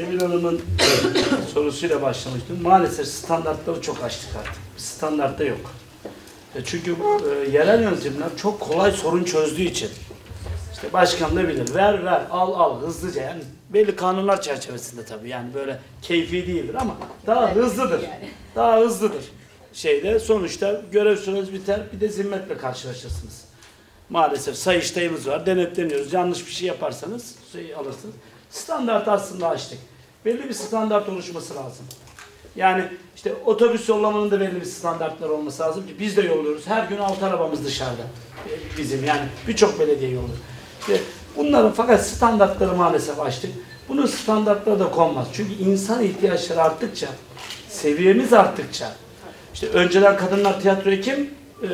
Emine Hanım'ın sorusuyla başlamıştım. Maalesef standartları çok açtık artık. Standartta yok. E çünkü e, yerel yönetimler çok kolay sorun çözdüğü için. İşte başkan da bilir. Ver ver al al hızlıca yani belli kanunlar çerçevesinde tabii yani böyle keyfi değildir ama daha hızlıdır. Daha hızlıdır. Şeyde sonuçta görev süreniz biter bir de zimmetle karşılaşırsınız. Maalesef sayıştayımız var. Denetleniyoruz. Yanlış bir şey yaparsanız şey alırsınız. Standart aslında açtık. Belli bir standart oluşması lazım. Yani işte otobüs yollamanın da belli bir standartları olması lazım ki biz de yolluyoruz. Her gün altı arabamız dışarıda. E, Bizim yani birçok belediye yolluyor. İşte bunların fakat standartları maalesef açtık. Bunun standartları da konmaz. Çünkü insan ihtiyaçları arttıkça, seviyemiz arttıkça, işte önceden kadınlar tiyatroyu kim e,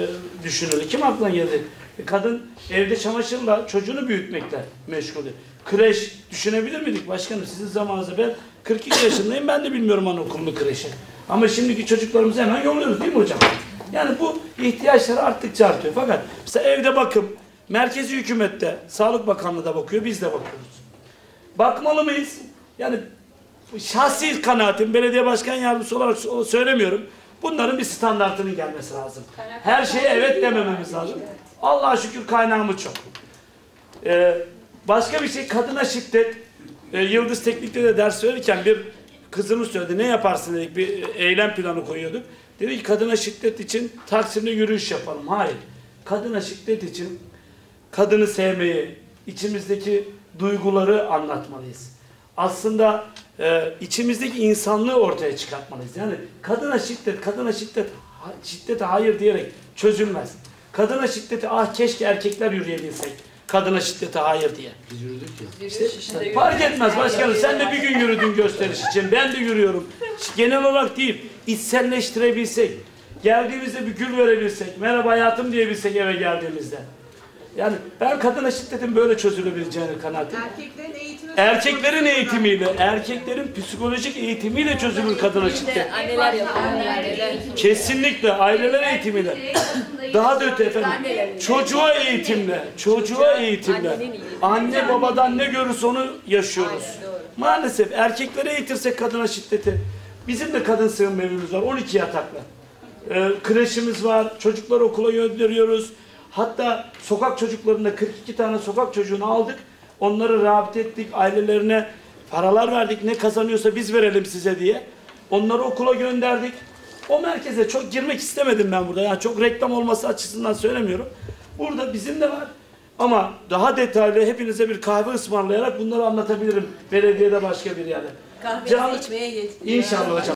düşünürdü? Kim aklına geldi? Kadın evde çamaşırla çocuğunu büyütmekle meşgul. Kreş düşünebilir miydik başkanım? Sizin zamanınızda ben 42 yaşındayım ben de bilmiyorum anaokulunu kreşi. Ama şimdiki çocuklarımızı hemen yolluyoruz değil mi hocam? Yani bu ihtiyaçlar arttıkça artıyor. Fakat mesela evde bakım, merkezi hükümette, Sağlık Bakanlığı da bakıyor, biz de bakıyoruz. Bakmalı mıyız? Yani şahsi kanaatim, belediye başkan yardımcısı olarak söylemiyorum. Bunların bir standartının gelmesi lazım. Her şeye evet demememiz lazım. Allah'a şükür kaynağımız çok. Ee, başka bir şey kadına şiddet. Ee, Yıldız Teknik'te de ders verirken bir kızımız söyledi. Ne yaparsın dedik bir eylem planı koyuyorduk. Dedi ki kadına şiddet için Taksim'de yürüyüş yapalım. Hayır. Kadına şiddet için kadını sevmeyi, içimizdeki duyguları anlatmalıyız. Aslında e, içimizdeki insanlığı ortaya çıkartmalıyız. Yani kadına şiddet, kadına şiddet, ha- şiddete hayır diyerek çözülmez. Kadına şiddete ah keşke erkekler yürüyebilsek. Kadına şiddete hayır diye. Biz yürüdük ya. İşte fark etmez başkanım. Sen de bir gün yürüdün gösteriş için. Ben de yürüyorum. Genel olarak değil. içselleştirebilsek. Geldiğimizde bir gül verebilsek. Merhaba hayatım diyebilsek eve geldiğimizde. Yani ben kadına şiddetin böyle çözülebileceğini kanaatim. Erkeklerin Erkeklerin eğitimiyle, erkeklerin psikolojik eğitimiyle çözülür kadına şiddet. Anneler yapıyor. Anneler. Kesinlikle aileler eğitimiyle. Daha da öte efendim. Çocuğa eğitimle, çocuğa eğitimle. Anne babadan ne görürse onu yaşıyoruz. Maalesef erkeklere eğitirsek kadına şiddeti. Bizim de kadın sığınma evimiz var 12 yataklı. Ee, kreşimiz var, çocukları okula gönderiyoruz. Hatta sokak çocuklarında 42 tane sokak çocuğunu aldık. Onları rehabilite ettik, ailelerine paralar verdik. Ne kazanıyorsa biz verelim size diye. Onları okula gönderdik. O merkeze çok girmek istemedim ben burada. Yani çok reklam olması açısından söylemiyorum. Burada bizim de var. Ama daha detaylı hepinize bir kahve ısmarlayarak bunları anlatabilirim. Belediyede başka bir yerde. Can- Kahvenizi içmeye getiriyor. İnşallah hocam.